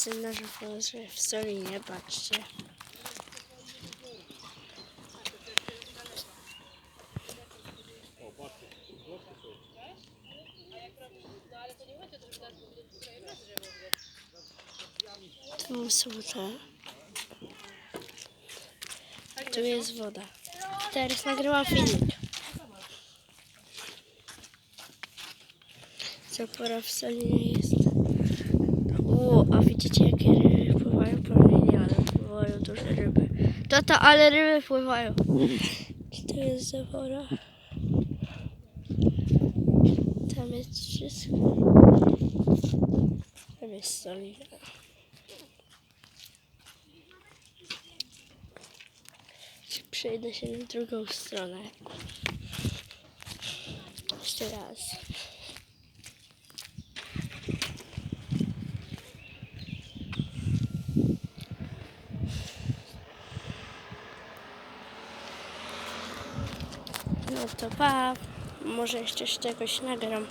Syn na w Solinie, patrzcie. Tu są te. Tu jest woda. Teraz nagrywam filmik. Zapora w Solinie jest. Widzicie jakie ryby pływają? Pewnie nie, ale pływają duże ryby. Tata, ale ryby pływają. Czy to jest zapora? Tam jest wszystko. Tam jest solina. Przejdę się na drugą stronę. Jeszcze raz. No to pa. Może jeszcze czegoś nagram.